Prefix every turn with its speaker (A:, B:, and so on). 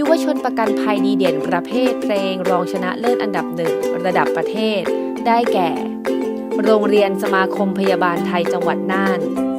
A: ยุวชนประกันภัยดีเด่นประเภทเพลงรองชนะเลิศอันดับหนึ่งระดับประเทศ ได้แก่ โรงเรียนสมาคมพยาบาลไทยจังหวัดน่าน